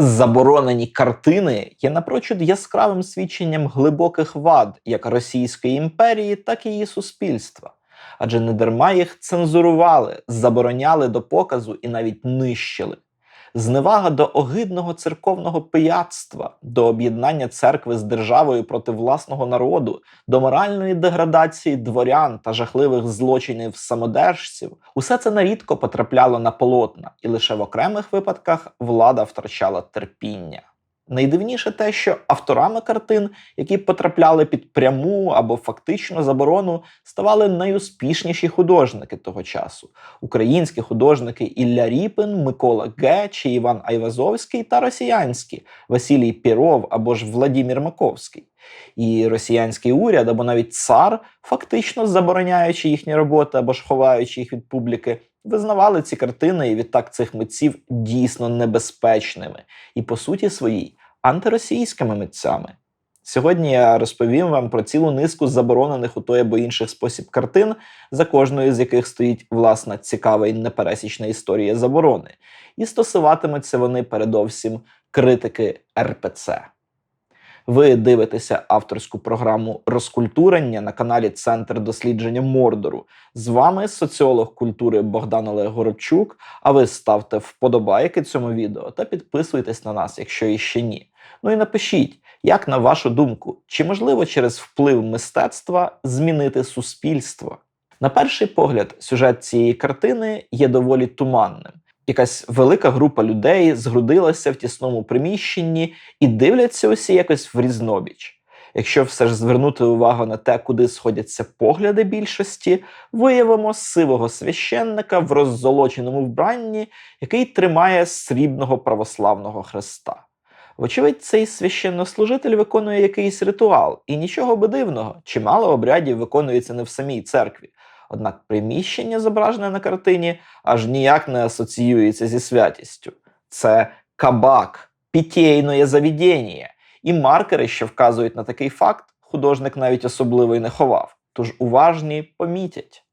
Заборонені картини є напрочуд яскравим свідченням глибоких вад як Російської імперії, так і її суспільства. Адже не дарма їх цензурували, забороняли до показу і навіть нищили. Зневага до огидного церковного пияцтва, до об'єднання церкви з державою проти власного народу, до моральної деградації дворян та жахливих злочинів самодержців, усе це нарідко потрапляло на полотна, і лише в окремих випадках влада втрачала терпіння. Найдивніше те, що авторами картин, які потрапляли під пряму або фактичну заборону, ставали найуспішніші художники того часу: українські художники Ілля Ріпин, Микола Ге чи Іван Айвазовський та росіянські Василій Піров або ж Владімір Маковський. І росіянський уряд або навіть цар, фактично забороняючи їхні роботи або ж ховаючи їх від публіки, визнавали ці картини і відтак цих митців дійсно небезпечними. І, по суті своїй, антиросійськими митцями. Сьогодні я розповім вам про цілу низку заборонених у той або інших спосіб картин, за кожною з яких стоїть власна цікава і непересічна історія заборони, і стосуватимуться вони передовсім критики РПЦ. Ви дивитеся авторську програму розкультурення на каналі Центр дослідження Мордору. З вами соціолог культури Богдан Олег Горобчук. А ви ставте вподобайки цьому відео та підписуйтесь на нас, якщо іще ні. Ну і напишіть, як на вашу думку, чи можливо через вплив мистецтва змінити суспільство? На перший погляд, сюжет цієї картини є доволі туманним якась велика група людей згрудилася в тісному приміщенні і дивляться усі якось в різнобіч. Якщо все ж звернути увагу на те, куди сходяться погляди більшості, виявимо сивого священника в роззолоченому вбранні, який тримає срібного православного хреста. Вочевидь, цей священнослужитель виконує якийсь ритуал, і нічого би дивного, чимало обрядів виконується не в самій церкві. Однак приміщення, зображене на картині, аж ніяк не асоціюється зі святістю. Це кабак, пітєйне завідєння. І маркери, що вказують на такий факт, художник навіть особливо й не ховав. Тож уважні помітять.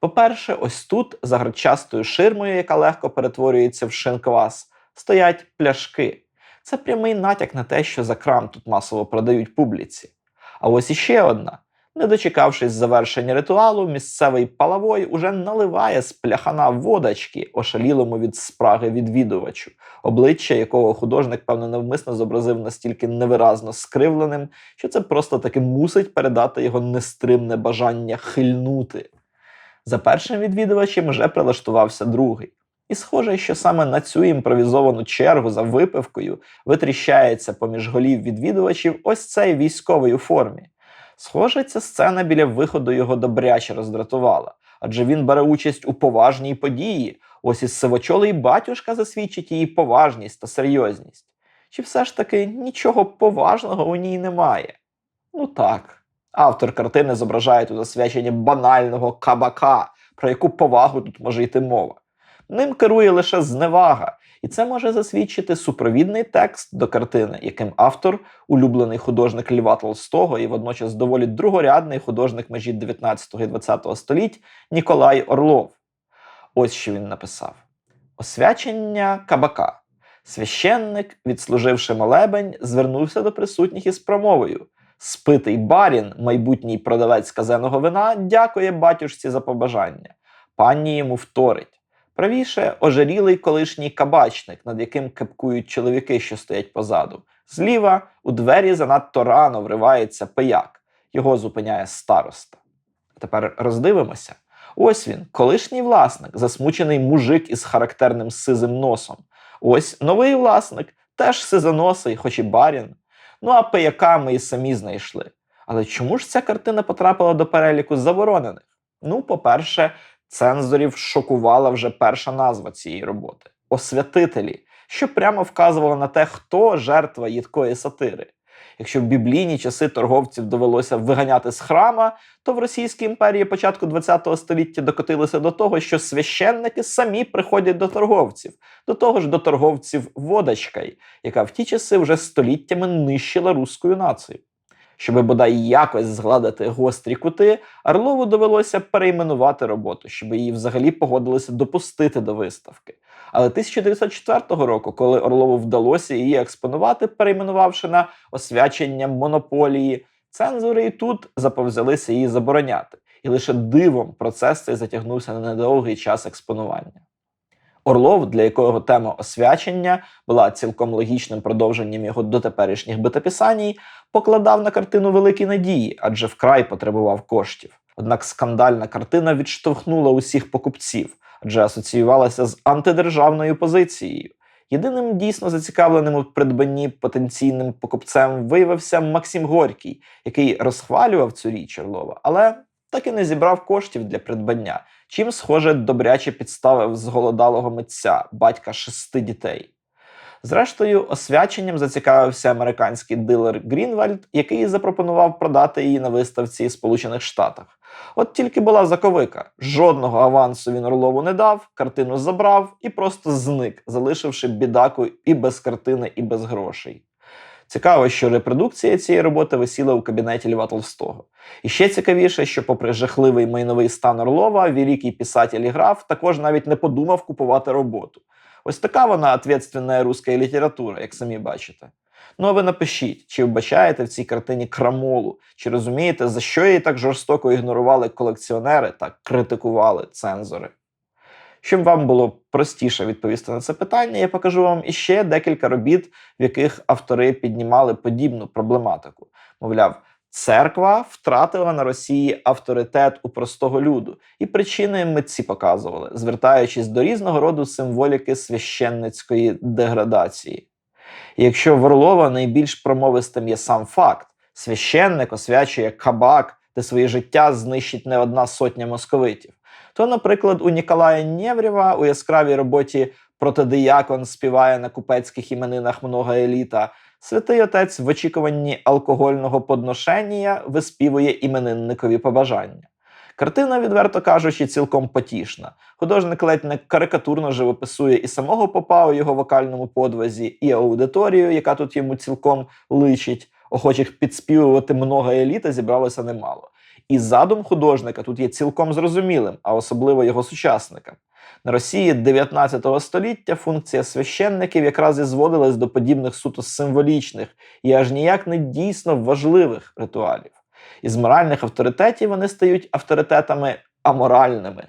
По-перше, ось тут, за гречастою ширмою, яка легко перетворюється в шинквас, стоять пляшки. Це прямий натяк на те, що за крам тут масово продають публіці. А ось іще одна. Не дочекавшись завершення ритуалу, місцевий палавой уже наливає з пляхана водочки, ошалілому від спраги відвідувачу, обличчя якого художник, певно, навмисно зобразив настільки невиразно скривленим, що це просто таки мусить передати його нестримне бажання хильнути. За першим відвідувачем вже прилаштувався другий. І схоже, що саме на цю імпровізовану чергу за випивкою витріщається поміж голів відвідувачів ось цей військовий у формі. Схоже, ця сцена біля виходу його добряче роздратувала, адже він бере участь у поважній події. Ось і сивочолий батюшка засвідчить її поважність та серйозність. Чи все ж таки нічого поважного у ній немає? Ну так. Автор картини зображає тут засвячення банального кабака, про яку повагу тут може йти мова. Ним керує лише зневага, і це може засвідчити супровідний текст до картини, яким автор, улюблений художник Льва Толстого і водночас доволі другорядний художник межі 19 і 20 століть Ніколай Орлов. Ось що він написав: Освячення кабака. Священник, відслуживши молебень, звернувся до присутніх із промовою. Спитий барін, майбутній продавець казеного вина, дякує батюшці за побажання. Пані йому вторить. Правіше ожирілий колишній кабачник, над яким кепкують чоловіки, що стоять позаду. Зліва у двері занадто рано вривається пияк. Його зупиняє староста. Тепер роздивимося. Ось він, колишній власник, засмучений мужик із характерним сизим носом. Ось новий власник, теж сизоносий, хоч і барін. Ну а пияка ми і самі знайшли. Але чому ж ця картина потрапила до переліку заборонених? Ну, по-перше, Цензорів шокувала вже перша назва цієї роботи освятителі, що прямо вказувало на те, хто жертва їдкої сатири. Якщо в біблійні часи торговців довелося виганяти з храма, то в Російській імперії початку ХХ століття докотилося до того, що священники самі приходять до торговців, до того ж до торговців водочкай, яка в ті часи вже століттями нищила руську націю. Щоб бодай якось згладити гострі кути, Орлову довелося перейменувати роботу, щоб її взагалі погодилися допустити до виставки. Але 1904 року, коли Орлову вдалося її експонувати, перейменувавши на освячення монополії, цензори і тут заповзялися її забороняти. І лише дивом процес цей затягнувся на недовгий час експонування. Орлов, для якого тема освячення була цілком логічним продовженням його дотеперішніх битописаній, покладав на картину великі надії, адже вкрай потребував коштів. Однак скандальна картина відштовхнула усіх покупців, адже асоціювалася з антидержавною позицією. Єдиним дійсно зацікавленим у придбанні потенційним покупцем виявився Максим Горький, який розхвалював цю річ Орлова, але так і не зібрав коштів для придбання, чим, схоже, добряче підставив зголодалого митця, батька шести дітей. Зрештою, освяченням зацікавився американський дилер Грінвальд, який запропонував продати її на виставці Сполучених Штатах. От тільки була заковика: жодного авансу він Орлову не дав, картину забрав і просто зник, залишивши бідаку і без картини, і без грошей. Цікаво, що репродукція цієї роботи висіла у кабінеті Льва Толстого. І ще цікавіше, що, попри жахливий майновий стан Орлова, великий писатель і граф також навіть не подумав купувати роботу. Ось така вона ответственна руська література, як самі бачите. Ну а ви напишіть, чи вбачаєте в цій картині крамолу, чи розумієте, за що її так жорстоко ігнорували колекціонери та критикували цензори. Щоб вам було простіше відповісти на це питання, я покажу вам іще декілька робіт, в яких автори піднімали подібну проблематику. Мовляв, церква втратила на Росії авторитет у простого люду, і причини митці показували, звертаючись до різного роду символіки священницької деградації. Якщо в Орлова найбільш промовистим є сам факт, священник освячує кабак, де своє життя знищить не одна сотня московитів то, наприклад, у Ніколая Нєврєва у яскравій роботі Протидиякон співає на купецьких іменинах много еліта. Святий отець в очікуванні алкогольного подношення виспівує іменинникові побажання. Картина, відверто кажучи, цілком потішна. Художник ледь не карикатурно живописує і самого попа у його вокальному подвазі, і аудиторію, яка тут йому цілком личить. Охочих підспівувати много еліта зібралося немало. І задум художника тут є цілком зрозумілим, а особливо його сучасникам. На Росії 19 століття функція священників якраз і зводилась до подібних суто символічних і аж ніяк не дійсно важливих ритуалів. Із моральних авторитетів вони стають авторитетами аморальними.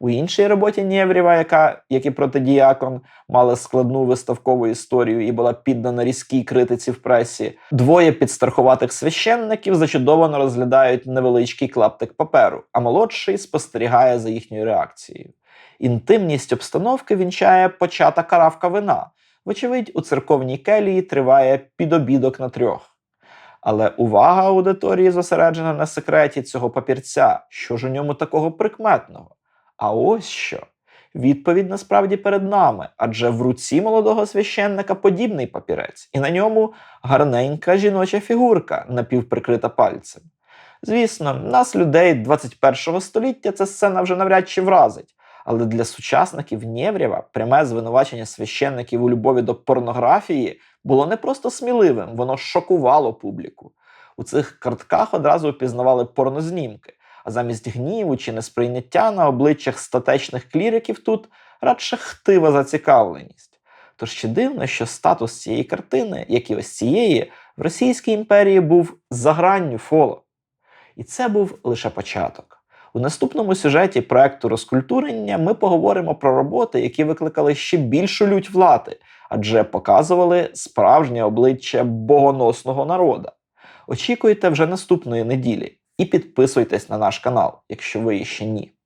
У іншій роботі Нєврєва, яка, як і протидіакон, мала складну виставкову історію і була піддана різкій критиці в пресі, двоє підстрахуватих священників зачудовано розглядають невеличкий клаптик паперу, а молодший спостерігає за їхньою реакцією. Інтимність обстановки вінчає почата каравка вина. Вочевидь, у церковній келії триває підобідок на трьох. Але увага аудиторії зосереджена на секреті цього папірця, що ж у ньому такого прикметного. А ось що. Відповідь насправді перед нами, адже в руці молодого священника подібний папірець, і на ньому гарненька жіноча фігурка, напівприкрита пальцем. Звісно, нас, людей 21 століття, ця сцена вже навряд чи вразить, але для сучасників Нєврєва пряме звинувачення священників у любові до порнографії було не просто сміливим, воно шокувало публіку. У цих картках одразу впізнавали порнознімки а замість гніву чи несприйняття на обличчях статечних кліриків тут радше хтива зацікавленість. Тож чи дивно, що статус цієї картини, як і ось цієї, в Російській імперії був за гранню фоло. І це був лише початок. У наступному сюжеті проекту розкультурення ми поговоримо про роботи, які викликали ще більшу лють влади, адже показували справжнє обличчя богоносного народа. Очікуйте вже наступної неділі і підписуйтесь на наш канал, якщо ви ще ні.